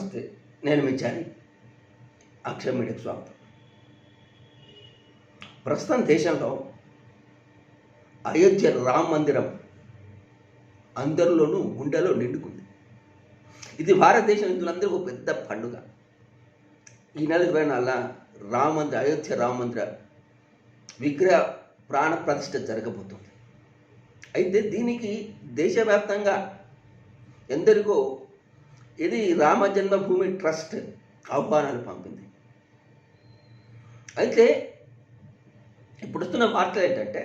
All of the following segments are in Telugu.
నమస్తే నేను మీ చారి అక్షయ మీడియాకు స్వాగతం. ప్రస్తుతం దేశంలో అయోధ్య రామ మందిరం అందరిలోనూ గుండెలో నిండుకుంది. ఇది భారతదేశం హిందువులందరికీ ఒక పెద్ద పండుగ. ఈ నెల ఇరవై నాలుగున రామ మందిర అయోధ్య రామ మందిర విగ్రహ ప్రాణ ప్రతిష్ఠ జరగబోతుంది. అయితే దీనికి దేశవ్యాప్తంగా ఎందరికో ఇది రామ జన్మభూమి ట్రస్ట్ ఆహ్వానాలు పంపింది. అయితే ఇప్పుడు వస్తున్న వార్తలు ఏంటంటే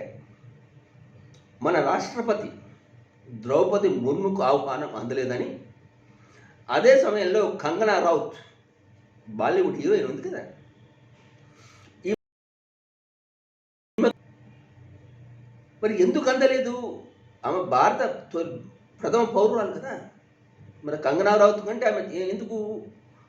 మన రాష్ట్రపతి ద్రౌపది ముర్ముకు ఆహ్వానం అందలేదని అదే సమయంలో కంగనా రౌత్ బాలీవుడ్ హీరోయిన్ ఉంది కదా. మరి ఎందుకు అందలేదు? ఆమె భారత ప్రథమ పౌరురాలు కదా. మరి కంగనా రావత్ కంటే ఆమె ఎందుకు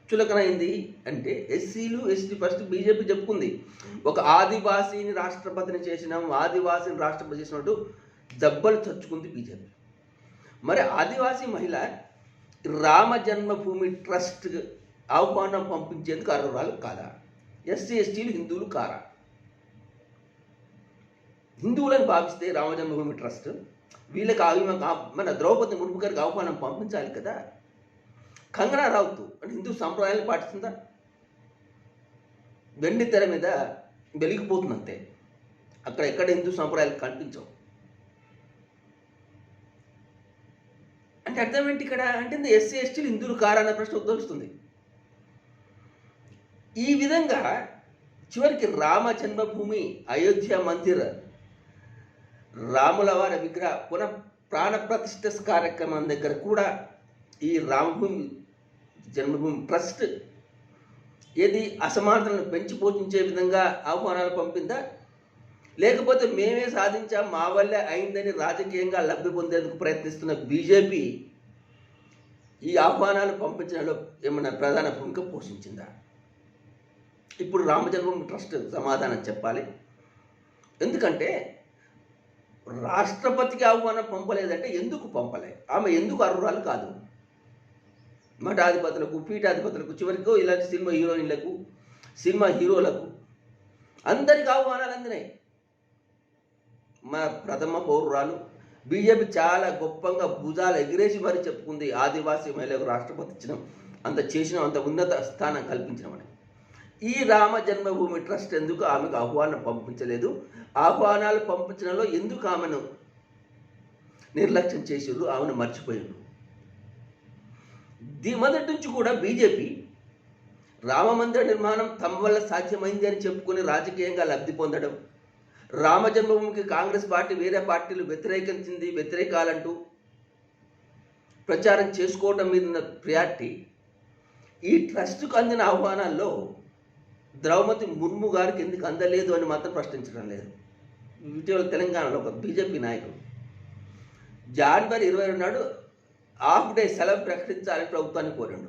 చులకనైంది అంటే ఎస్సీలు ఎస్టీ ఫస్ట్ బీజేపీ చెప్పుకుంది. ఒక ఆదివాసీని రాష్ట్రపతిని చేసినాం ఆదివాసీని రాష్ట్రపతి చేసినట్టు దెబ్బలు చచ్చుకుంది బీజేపీ. మరి ఆదివాసీ మహిళ రామ జన్మభూమి ట్రస్ట్ ఆహ్వానం పంపించేందుకు అర్హురాలు కాదా? ఎస్సీ ఎస్టీలు హిందువులు కారా? హిందువులను భావిస్తే రామ జన్మభూమి ట్రస్ట్ వీళ్ళకి ఆహ్వానం మన ద్రౌపది ముర్ము గారికి ఆహ్వానం పంపించాలి కదా. కంగనా రావుతు అంటే హిందూ సంప్రదాయాన్ని పాటిస్తుందా? వెండి తెర మీద వెలిగిపోతుంది అంతే అక్కడ ఎక్కడ హిందూ సంప్రదాయాలు కనిపించవు. అంటే అర్థం ఏంటి ఇక్కడ? అంటే ఎస్సీ ఎస్టీలు హిందువులు కారా అనే ప్రశ్న ఉద్భవిస్తుంది. ఈ విధంగా చివరికి రామ జన్మభూమి అయోధ్య మందిర్ రాముల వారి విగ్రహ పునః ప్రాణ ప్రతిష్ఠ కార్యక్రమం దగ్గర కూడా ఈ రామభూమి జన్మభూమి ట్రస్ట్. ఏది అసమానతలను పెంచి పోషించే విధంగా ఆహ్వానాలు పంపిందా? లేకపోతే మేమే సాధించాం మా వల్లే అయిందని రాజకీయంగా లబ్ధి పొందేందుకు ప్రయత్నిస్తున్న బీజేపీ ఈ ఆహ్వానాలు పంపించడంలో ఏమైనా ప్రధాన భూమిక పోషించిందా? ఇప్పుడు రామజన్మభూమి ట్రస్ట్ సమాధానం చెప్పాలి. ఎందుకంటే రాష్ట్రపతికి ఆహ్వానం పంపలేదంటే ఎందుకు పంపలే? ఆమె ఎందుకు అర్హురాలు కాదు? మఠాధిపతులకు పీఠాధిపతులకు చివరికి ఇలాంటి సినిమా హీరోయిన్లకు సినిమా హీరోలకు అందరికి ఆహ్వానాలు అందినాయి. మా ప్రథమ పౌరురాలు బీజేపీ చాలా గొప్పంగా భుజాలు ఎగిరేసి మరి చెప్పుకుంది ఆదివాసీ మహిళకు రాష్ట్రపతి ఇచ్చినాం అంత చేసిన అంత ఉన్నత స్థానం కల్పించినామని ఈ రామ జన్మభూమి ట్రస్ట్ ఎందుకు ఆమెకు ఆహ్వానం పంపించలేదు? ఆహ్వానాలు పంపించడంలో ఎందుకు ఆమెను నిర్లక్ష్యం చేసిర్రు? ఆమెను మర్చిపోయారు మొదటి నుంచి కూడా బీజేపీ రామమందిర నిర్మాణం తమ వల్ల సాధ్యమైంది అని చెప్పుకుని రాజకీయంగా లబ్ధి పొందడం రామ జన్మభూమికి కాంగ్రెస్ పార్టీ వేరే పార్టీలు వ్యతిరేకించింది వ్యతిరేకాలంటూ ప్రచారం చేసుకోవడం మీద ఉన్న ప్రియారిటీ ఈ ట్రస్ట్కు అందిన ఆహ్వానాల్లో ద్రౌపది ముర్ము గారికి ఎందుకు అందలేదు అని మాత్రం ప్రశ్నించడం లేదు. ఇటీవల తెలంగాణలో ఒక బీజేపీ నాయకుడు జనవరి ఇరవై రెండు నాడు హాఫ్ డే సెలవు ప్రకటించాలని ప్రభుత్వాన్ని కోరిండు.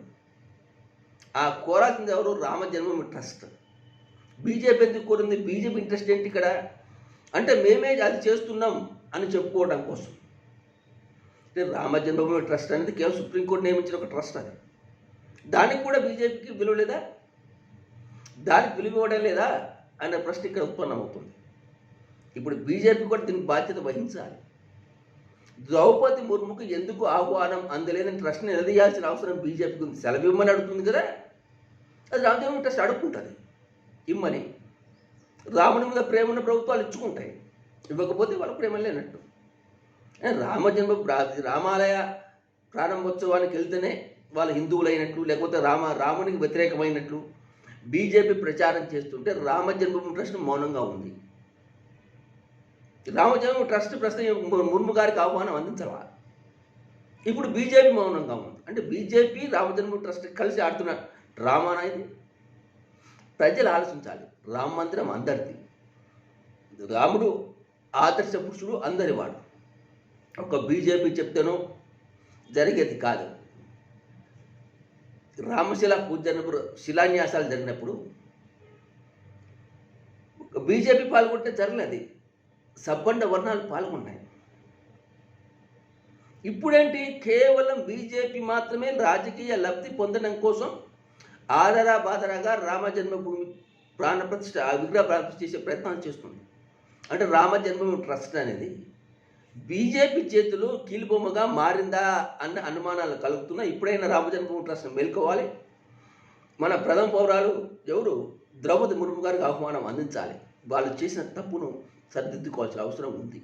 ఆ కోరాల్సింది ఎవరు? రామ ట్రస్ట్. బీజేపీ ఎందుకు కోరింది? బీజేపీ ఇంట్రెస్ట్ ఏంటి ఇక్కడ? అంటే మేమే అది చేస్తున్నాం అని చెప్పుకోవడం కోసం. అంటే రామ ట్రస్ట్ అనేది కేవలం సుప్రీంకోర్టు నియమించిన ఒక ట్రస్ట్ అది. దానికి కూడా బీజేపీకి విలువ లేదా? దానికి విలువ ఇవ్వడం లేదా? అనే ప్రశ్న ఇక్కడ ఉత్పన్నమవుతుంది. ఇప్పుడు బీజేపీ కూడా దీనికి బాధ్యత వహించాలి. ద్రౌపది ముర్ముకు ఎందుకు ఆహ్వానం అందలేదని ప్రశ్న నిలదీయాల్సిన అవసరం బీజేపీకి ఉంది? సెలవు ఇమ్మని అడుగుతుంది కదా? అది రామదేవం ట్రస్ట్ అడుక్కుంటుంది. ఇమ్మని. రాముని మీద ప్రేమ ఉన్న ప్రభుత్వాలు ఇచ్చుకుంటాయి. ఇవ్వకపోతే వాళ్ళ ప్రేమ లేనట్టు. రామజన్మ రామ రామాలయ ప్రారంభోత్సవానికి వెళ్తేనే వాళ్ళు హిందువులైనట్లు లేకపోతే రామ రామునికి వ్యతిరేకమైనట్లు బీజేపీ ప్రచారం చేస్తుంటే రామ ట్రస్ట్ మౌనంగా ఉంది. రామజన్మ ట్రస్ట్ ప్రస్తుతం ముర్ము గారికి ఆహ్వానం అందించవా ఇప్పుడు బీజేపీ మౌనంగా ఉంది. అంటే బీజేపీ రామజన్మ ట్రస్ట్ కలిసి ఆడుతున్న డ్రామానా ఇది. ప్రజలు ఆలోచించాలి. రామ మందిరం అందరిది. రాముడు ఆదర్శ పురుషుడు అందరివాడు ఒక బీజేపీ చెప్తేనో జరిగేది కాదు. రామశిల పూజ జరిగినప్పుడు శిలాన్యాసాలు జరిగినప్పుడు బీజేపీ పాల్గొంటే జరగలేదు. సబ్బండ వర్ణాలు పాల్గొన్నాయి. ఇప్పుడేంటి? కేవలం బీజేపీ మాత్రమే రాజకీయ లబ్ధి పొందడం కోసం ఆదరా బాదరాగా రామ జన్మభూమి ప్రాణప్రతిష్ట విగ్రహ ప్రాణప్రతిష్ఠ చేసే ప్రయత్నం చేస్తుంది. అంటే రామ జన్మభూమి ట్రస్ట్ అనేది బీజేపీ చేతులు కీలుబొమ్మగా మారిందా అన్న అనుమానాలు కలుగుతున్నాయి. ఇప్పుడైనా రామ జన్మభూమి ట్రస్ట్ మేల్కోవాలి. మన ప్రథమ పౌరాలు ఎవరు? ద్రౌపది ముర్ము గారికి ఆహ్వానం అందించాలి. వాళ్ళు చేసిన తప్పును సరిదిద్దుకోవాల్సిన అవసరం ఉంది.